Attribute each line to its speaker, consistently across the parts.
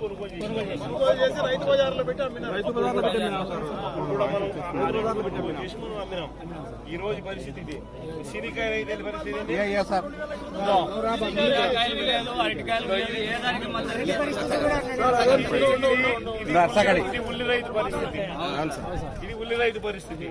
Speaker 1: కొనుగోలు చేసి రైతు బజార్లో పెట్టి అమ్మినారు. రైతు బజార్లో పెట్టి కూడా మనం మనం అమ్మినాం ఈ రోజు పరిస్థితి ఇది. రైతుల పరిస్థితి? ఇది? ఉల్లి రైతు పరిస్థితి. ఇది ఉల్లి రైతు పరిస్థితి.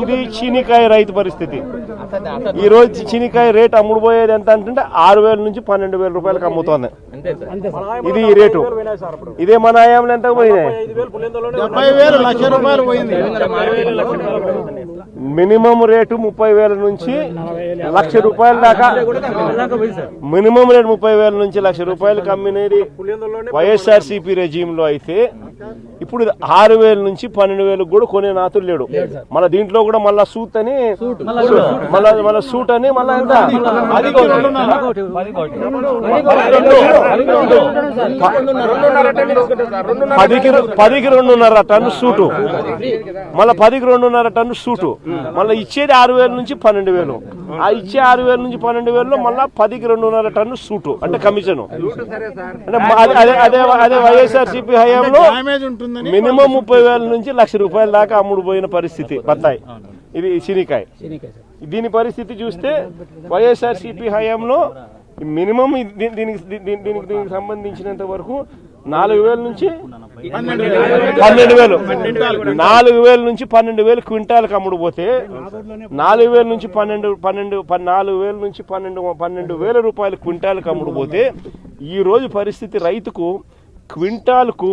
Speaker 1: ఇది ఇది చీనికాయ రైతు పరిస్థితి. ఈ రోజు చీనికాయ రేట్ అమ్ముడు పోయేది ఎంత అంటే ఆరు వేల నుంచి పన్నెండు వేల రూపాయలకు అమ్ముతోంది. ఇది ఈ రేటు. ఇదే మన ఆయాంలో ఎంత పోయినాయి?
Speaker 2: ముప్పై వేలు లక్ష రూపాయలు పోయింది.
Speaker 1: మినిమం రేటు ముప్పై వేల నుంచి లక్ష రూపాయల దాకా. మినిమం రేటు ముప్పై వేల నుంచి లక్ష రూపాయలు కమ్మినది వైఎస్ఆర్ సిపి రెజీమ్లో అయితే. ఇప్పుడు ఆరు వేల నుంచి పన్నెండు వేలకు కూడా కొనే నాతులు లేడు. మన దీంట్లో కూడా మళ్ళా సూట్ అని మళ్ళా మళ్ళా సూట్ అని మళ్ళా ఎంత? అది పదికి పదికి రెండున్నర. టన్ను సూటు మళ్ళీ పదికి రెండున్నర టన్ను సూటు మళ్ళీ ఇచ్చేది ఆరు వేల నుంచి పన్నెండు వేలు ఆ ఇచ్చే ఆరు వేల నుంచి పన్నెండు వేలలో మళ్ళీ పదికి రెండున్నర టన్ను సూటు అంటే కమిషన్ అంటే అదే- అదే అదే అదే వైఎస్ఆర్ సిపి హయాంలో మినిమం ముప్పై వేల నుంచి లక్ష రూపాయల దాకా అమ్ముడు పోయిన పరిస్థితి బత్తాయి ఇది శనికాయ దీని పరిస్థితి చూస్తే వైఎస్ఆర్ సిపి హయాంలో మినిమం దీనికి దీనికి దీనికి సంబంధించినంత వరకు నాలుగు వేల నుంచి పన్నెండు వేలు. నాలుగు వేల నుంచి పన్నెండు వేలు క్వింటాలకు అమ్ముడు పోతే నాలుగు వేల నుంచి పన్నెండు పన్నెండు నాలుగు వేల నుంచి పన్నెండు పన్నెండు వేల రూపాయలు క్వింటాలకు అమ్ముడు పోతే పరిస్థితి రైతుకు క్వింటాల్కు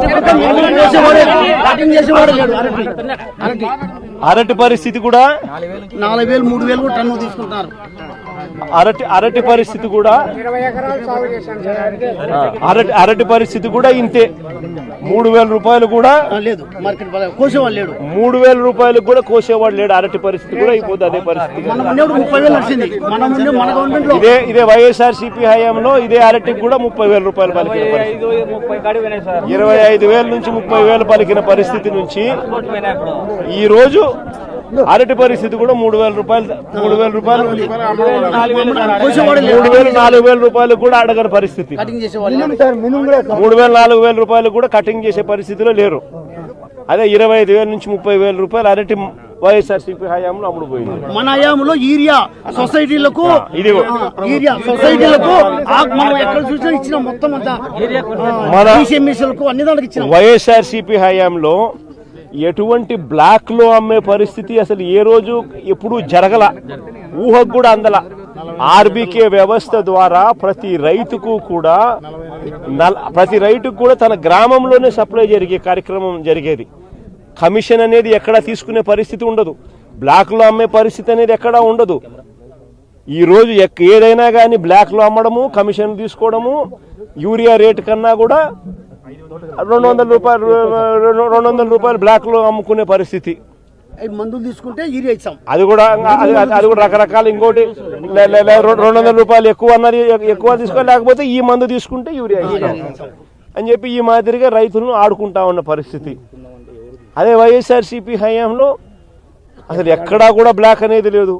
Speaker 2: అరటి
Speaker 1: పరిస్థితి కూడా
Speaker 2: నాలుగు వేలు మూడు వేలు కూడా టన్ను తీసుకుంటున్నారు.
Speaker 1: అరటి అరటి పరిస్థితి కూడా అరటి అరటి పరిస్థితి కూడా ఇంతే. మూడు వేల రూపాయలు కూడా
Speaker 2: లేదు. మార్కెట్ బల- కోసేవాడు లేడు.
Speaker 1: మూడు వేల రూపాయలకు కూడా కోసేవాడు లేడు. అరటి పరిస్థితి కూడా అయిపోతుంది అదే పరిస్థితి. ఇదే ఇదే వైఎస్ఆర్ సిపి హయాంలో ఇదే అరటికి కూడా ముప్పై వేల రూపాయలు పలికిన ఇరవై ఐదు వేల నుంచి ముప్పై వేలు పలికిన పరిస్థితి నుంచి ఈ రోజు అరటి పరిస్థితి కూడా మూడు వేల రూపాయలు మూడు వేల రూపాయలు. మూడు వేలు నాలుగు వేల రూపాయలు కూడా అడగని పరిస్థితి. మూడు వేల నాలుగు వేల రూపాయలు కూడా కటింగ్ చేసే పరిస్థితిలో లేరు. అదే ఇరవై ఐదు వేల నుంచి ముప్పై వేల రూపాయలు అరటి వైఎస్ఆర్ సిపి హయాంలో అమ్ముడు పోయింది.
Speaker 2: మన హయాంలో యూరియా సొసైటీలకు
Speaker 1: ఇది
Speaker 2: ఆ, యూరియా సొసైటీలకు మనం ఎక్కడ చూసినా ఇచ్చిన మొత్తం అంతా.
Speaker 1: మన-
Speaker 2: అన్ని దానికి ఇచ్చిన.
Speaker 1: వైఎస్ఆర్ సిపి హయాంలో ఎటువంటి బ్లాక్లో అమ్మే పరిస్థితి అసలు ఏ రోజు ఎప్పుడూ జరగల. ఊహకు కూడా అందల. ఆర్బీకే వ్యవస్థ ద్వారా ప్రతి రైతుకు కూడా నల- ప్రతి రైతుకు కూడా తన గ్రామంలోనే సప్లై జరిగే కార్యక్రమం జరిగేది. కమిషన్ అనేది ఎక్కడా తీసుకునే పరిస్థితి ఉండదు. బ్లాక్లో అమ్మే పరిస్థితి అనేది ఎక్కడా ఉండదు. ఈరోజు ఎక్- ఏదైనా కానీ బ్లాక్లో అమ్మడము కమిషన్ తీసుకోవడము యూరియా రేటు కన్నా కూడా రెండు వందల రూపాయలు రెండు వందల రూపాయలు బ్లాక్లో అమ్ముకునే పరిస్థితి.
Speaker 2: మందులు తీసుకుంటే
Speaker 1: అది కూడా అది కూడా రకరకాల ఇంకోటి రెండు వందల రూపాయలు ఎక్కువ అన్నది ఎ- ఎక్కువ తీసుకోలేకపోతే ఈ మందు తీసుకుంటే యూరియా అని చెప్పి ఈ మాదిరిగా రైతులను ఆడుకుంటా ఉన్న పరిస్థితి. అదే వైఎస్ఆర్ సిపి హయాంలో అసలు ఎక్కడా కూడా బ్లాక్ అనేది లేదు.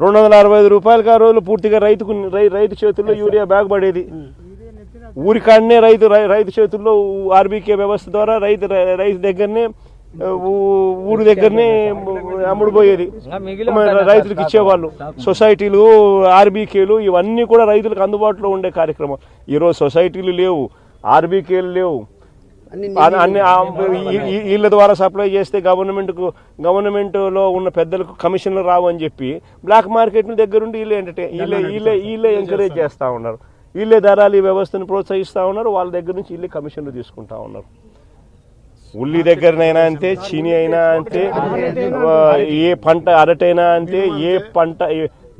Speaker 1: రెండు వందల అరవై ఐదు రూపాయలకి ఆ రోజులు పూర్తిగా రైతుకు రైతు చేతుల్లో యూరియా బ్యాగ్ పడేది. ఊరికాడనే రైతు రై- రైతు చేతుల్లో ఆర్బీకే వ్యవస్థ ద్వారా రైతు రై- రైతు దగ్గరనే ఊరి దగ్గరనే అమ్ముడు పోయేది మరి రైతులకు ఇచ్చేవాళ్ళు. సొసైటీలు ఆర్బీకేలు ఇవన్నీ కూడా రైతులకు అందుబాటులో ఉండే కార్యక్రమం. ఈరోజు సొసైటీలు లేవు ఆర్బీకేలు లేవు.
Speaker 2: అన్ని
Speaker 1: వీళ్ళ ద్వారా సప్లై చేస్తే గవర్నమెంట్కు గవర్నమెంట్లో ఉన్న పెద్దలకు కమిషన్లు రావు అని చెప్పి బ్లాక్ మార్కెట్ దగ్గరుండి వీళ్ళే ఎంటర్టైన్ వీళ్ళే వీళ్ళే వీళ్ళే ఎంకరేజ్ చేస్తూ ఉన్నారు. వీళ్ళే ధరలు ఈ వ్యవస్థను ప్రోత్సహిస్తూ ఉన్నారు వాళ్ళ దగ్గర నుంచి వీళ్ళే కమిషన్లు తీసుకుంటా ఉన్నారు. ఉల్లి దగ్గరనైనా అంతే చీని అయినా అంతే ఏ పంట అరటైనా అంతే ఏ పంట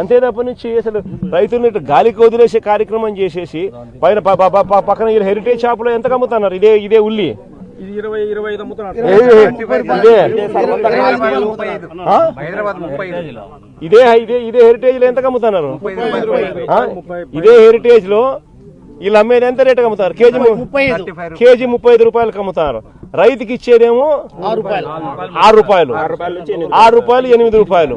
Speaker 1: అంతే తప్ప నుంచి అసలు రైతుల్ని ఇట్లా గాలికి వదిలేసే కార్యక్రమం చేసేసి పైన పక్కన ఈ హెరిటేజ్ షాపులో ఎంత అమ్ముతున్నారు ఇదే ఇదే ఉల్లి.
Speaker 3: ఇది
Speaker 1: ఇదే? ఇదే. ఇదే ఇదే హెరిటేజ్లో ఎంత అమ్ముతున్నారు? ఇదే హెరిటేజ్లో వీళ్ళు అమ్మేది ఎంత రేటుకి అమ్ముతారు కేజీ కేజీ ముప్పై ఐదు రూపాయలకి అమ్ముతారు రైతుకి ఇచ్చేదేమో
Speaker 2: ఆరు రూపాయలు.
Speaker 1: ఆరు రూపాయలు ఎనిమిది రూపాయలు.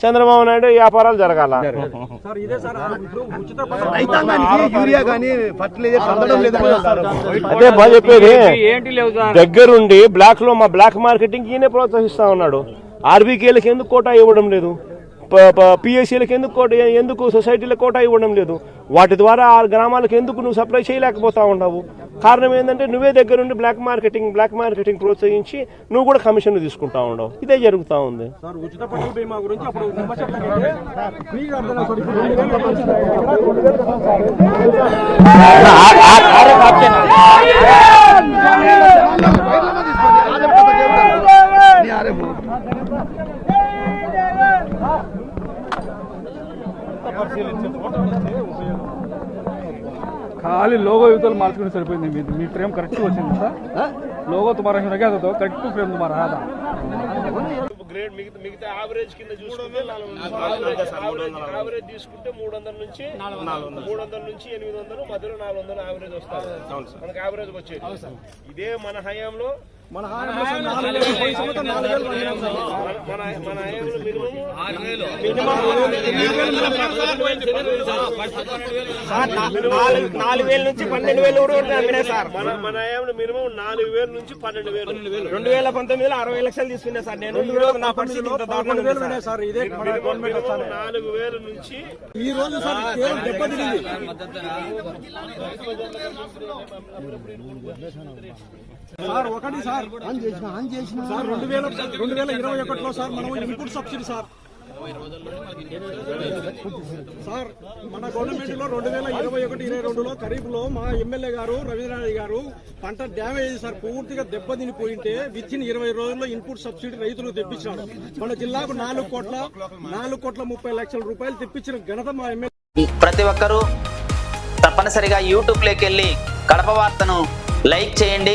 Speaker 1: చంద్రబాబు నాయుడు వ్యాపారాలు జరగాల.
Speaker 3: సార్ ఇదే సార్ ఇప్పుడు ఉచిత
Speaker 4: రైతాంగానికి యూరియా కానీ ఫర్టిలైజర్ అందడం లేదు
Speaker 1: అదే బాగా చెప్పేది దగ్గరుండి బ్లాక్లో మా బ్లాక్ మార్కెటింగ్ ఈయనే ప్రోత్సహిస్తా ఉన్నాడు. ఆర్బీకేలకు ఎందుకు కోటా ఇవ్వడం లేదు? పిఎస్సీలకు ఎందుకు కోట ఎందుకు సొసైటీలకు కోటా ఇవ్వడం లేదు? వాటి ద్వారా ఆ గ్రామాలకు ఎందుకు నువ్వు సప్లై చేయలేకపోతా ఉన్నావు? కారణం ఏంటంటే నువ్వే దగ్గరుండి బ్లాక్ మార్కెటింగ్ బ్లాక్ మార్కెటింగ్ ప్రోత్సహించి నువ్వు కూడా కమిషన్ తీసుకుంటా ఉండవు ఇదే జరుగుతా ఉంది.
Speaker 3: సార్ ఉచిత పంటల బీమా గురించి అప్పుడు నిమ్మ చెట్లకైతే ఫ్రీగా అర్థం సార్ ఇప్పుడు రెండు వేల రూపాయలు ఖాళీ లోగో యువతలు మార్చుకుని సరిపోయింది. మీరు మీ ఫ్రేమ్ కరెక్ట్ వచ్చింది సార్ లోగో తుమారా రకాతో కరెక్ట్ ఫ్రేమ్
Speaker 1: తుమారా మిగతా మిగతా కింద తీసుకుంటే మూడు వందల నుంచి మూడు వందల నుంచి ఎనిమిది వందలు మధ్యలో నాలుగు వస్తారు వచ్చేది. ఇదే మన హయాంలో
Speaker 3: మన నాలుగు వేలు
Speaker 5: నుంచి పన్నెండు వేలు కూడా సార్?
Speaker 1: మన మన హయాంలో మినిమం నాలుగు వేల నుంచి పన్నెండు వేలు.
Speaker 5: రెండు వేల పంతొమ్మిదిలో అరవై లక్షలు తీసుకున్నా సార్. నేను ఈ రోజు నా పరిస్థితి.
Speaker 1: నాలుగు వేల నుంచి
Speaker 3: ఈ రోజు సార్ దెబ్బతింది సార్ ఒకటి సార్ సార్ రెండు వేల రెండు వేల ఇరవై ఒకటిలో సార్ మనం ఇన్పుట్ సబ్సిడీ సార్. సార్ మన గవర్నమెంట్లో రెండు వేల ఇరవై ఒకటి ఇరవై రెండులో ఖరీఫ్లో మా ఎమ్మెల్యే గారు రవీంద్రనాథ్ గారు పంట డ్యామేజ్ సార్ పూర్తిగా దెబ్బతినిపోయింటే విత్ ఇన్ ఇరవై రోజుల్లో ఇన్పుట్ సబ్సిడీ రైతులు తెప్పించాడు మన జిల్లాకు నాలుగు కోట్ల నాలుగు కోట్ల ముప్పై లక్షల రూపాయలు తెప్పించిన ఘనత మా ఎమ్మెల్యే
Speaker 6: ప్రతి ఒక్కరూ తప్పనిసరిగా యూట్యూబ్లోకి వెళ్ళి కడప వార్తను లైక్ చేయండి.